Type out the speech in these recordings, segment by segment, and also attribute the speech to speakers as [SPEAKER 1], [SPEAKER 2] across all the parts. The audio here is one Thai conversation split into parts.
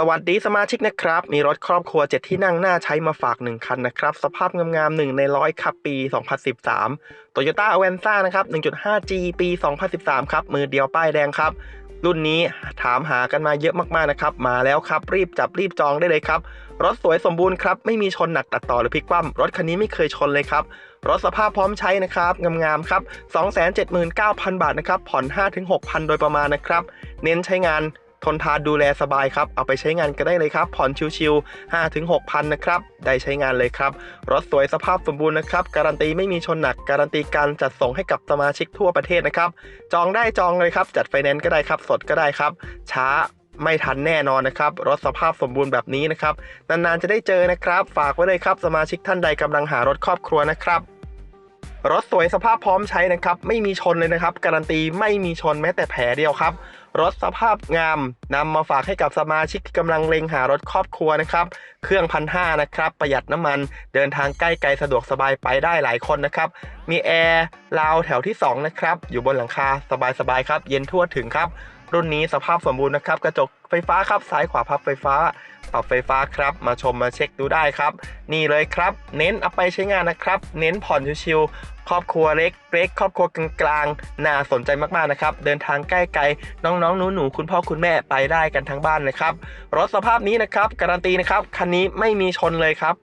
[SPEAKER 1] สวัสดีสมาชิกนะครับ มีรถครอบครัว 7 ที่นั่งหน่าใช้มาฝาก 1 คันนะครับ สภาพงามๆ1ในร้อยครับปี 2013 Toyota a v a n z a นะครับ 1.5G ปี 2013 ครับ มือเดียวป้ายแดงครับ รุ่นนี้ถามหากันมาเยอะมากๆนะครับ มาแล้วครับ รีบจับรีบจองได้เลยครับ รถสวยสมบูรณ์ครับ ไม่มีชนหนักตัดต่อหรือพลิกคว่ำรถคันนี้ไม่เคยชนเลยครับรถสภาพพร้อมใช้นะครับงามๆครับ 279,000 บาทนะครับผ่อน 5-6,000 โดยประมาณนะครับ เน้นใช้งาน ทนทานดูแลสบายครับ เอาไปใช้งานกันได้เลยครับ ผ่อนชิวๆ5-6,000นะครับ ได้ใช้งานเลยครับ รถสวยสภาพสมบูรณ์นะครับ การันตีไม่มีชนหนัก การันตีการจัดส่งให้กับสมาชิกทั่วประเทศนะครับ จองได้จองเลยครับ จัดไฟแนนซ์ก็ได้ครับ สดก็ได้ครับ ช้าไม่ทันแน่นอนนะครับ รถสภาพสมบูรณ์แบบนี้นะครับ นานๆจะได้เจอนะครับ ฝากไว้เลยครับ สมาชิกท่านใดกำลังหารถครอบครัวนะครับ รถสวยสภาพพร้อมใช้นะครับ ไม่มีชนเลยนะครับ การันตีไม่มีชนแม้แต่แผลเดียวครับ รถสภาพงามนำมาฝากให้กับสมาชิกที่กำลังเล็งหารถครอบครัวนะครับ เครื่องพันห้านะครับ ประหยัดน้ำมันเดินทางใกล้ไกลสะดวกสบายไปได้หลายคนนะครับ มีแอร์ราวแถวที่ 2 นะครับ อยู่บนหลังคาสบายๆครับ เย็นทั่วถึงครับ รุ่นนี้สภาพสมบูรณ์นะครับ กระจกไฟฟ้าครับซ้ายขวาพับไฟฟ้า ปรับไฟฟ้าครับ มาชมมาเช็คดูได้ครับ นี่เลยครับ เน้นเอาไปใช้งานนะครับ เน้นผ่อนชิวๆครอบครัวเล็กเล็กครอบครัวกลางๆน่าสนใจมากๆนะครับ เดินทางใกล้ไกลน้องๆหนูๆคุณพ่อคุณแม่ไปได้กันทั้งบ้านเลยครับรถสภาพนี้นะครับการันตีนะครับคันนี้ไม่มีชนเลยครับ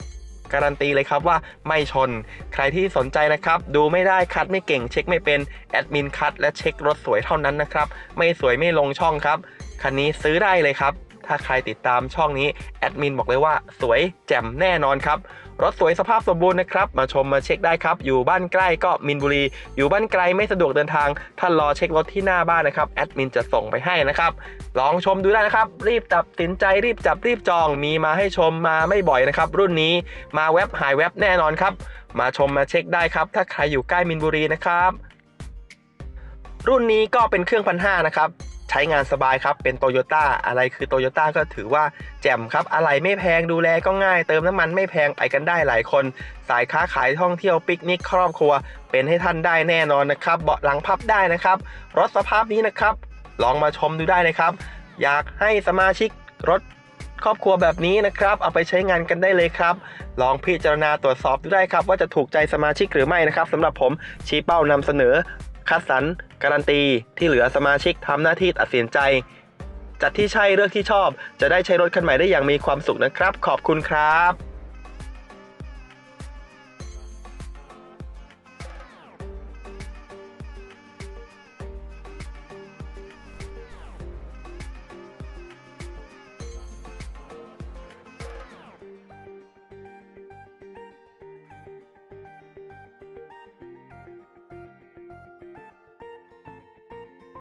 [SPEAKER 1] การันตีเลยครับว่าไม่ชน ใครที่สนใจนะครับ ดูไม่ได้คัดไม่เก่งเช็คไม่เป็นแอดมินคัดและเช็ครถสวยเท่านั้นนะครับ ไม่สวยไม่ลงช่องครับ คันนี้ซื้อได้เลยครับ ถ้าใครติดตามช่องนี้แอดมินบอกเลยว่าสวยแจ่มแน่นอนครับรถสวยสภาพสมบูรณ์นะครับ มาชมมาเช็คได้ครับ อยู่บ้านใกล้ก็มินบุรี อยู่บ้านไกลไม่สะดวกเดินทาง ท่านรอเช็ครถที่หน้าบ้านนะครับ แอดมินจะส่งไปให้นะครับ ลองชมดูได้นะครับ รีบตัดสินใจรีบจับรีบจอง มีมาให้ชมมาไม่บ่อยนะครับ รุ่นนี้มาเว็บหายเว็บแน่นอนครับ มาชมมาเช็คได้ครับ ถ้าใครอยู่ใกล้มินบุรีนะครับ รุ่นนี้ก็เป็นเครื่องพันห้านะครับ ใช้งานสบายครับเป็นโตโยต้าอะไรคือโตโยต้าก็ถือว่าแจ่มครับอะไรไม่แพงดูแลก็ง่าย เติมน้ำมันไม่แพงไปกันได้หลายคน สายค้าขายท่องเที่ยวปิกนิกครอบครัว เป็นให้ท่านได้แน่นอนนะครับ เบาะหลังพับได้นะครับ รถสภาพนี้นะครับ ลองมาชมดูได้นะครับ อยากให้สมาชิกรถครอบครัวแบบนี้นะครับเอาไปใช้งานกันได้เลยครับ ลองพิจารณาตรวจสอบดูได้ครับ ว่าจะถูกใจสมาชิกหรือไม่นะครับสำหรับผมชี้เป้านำเสนอ คัดสรรการันตีที่เหลือสมาชิกทำหน้าที่ตัดสินใจ จัดที่ใช่เลือกที่ชอบ จะได้ใช้รถคันใหม่ได้อย่างมีความสุขนะครับ ขอบคุณครับ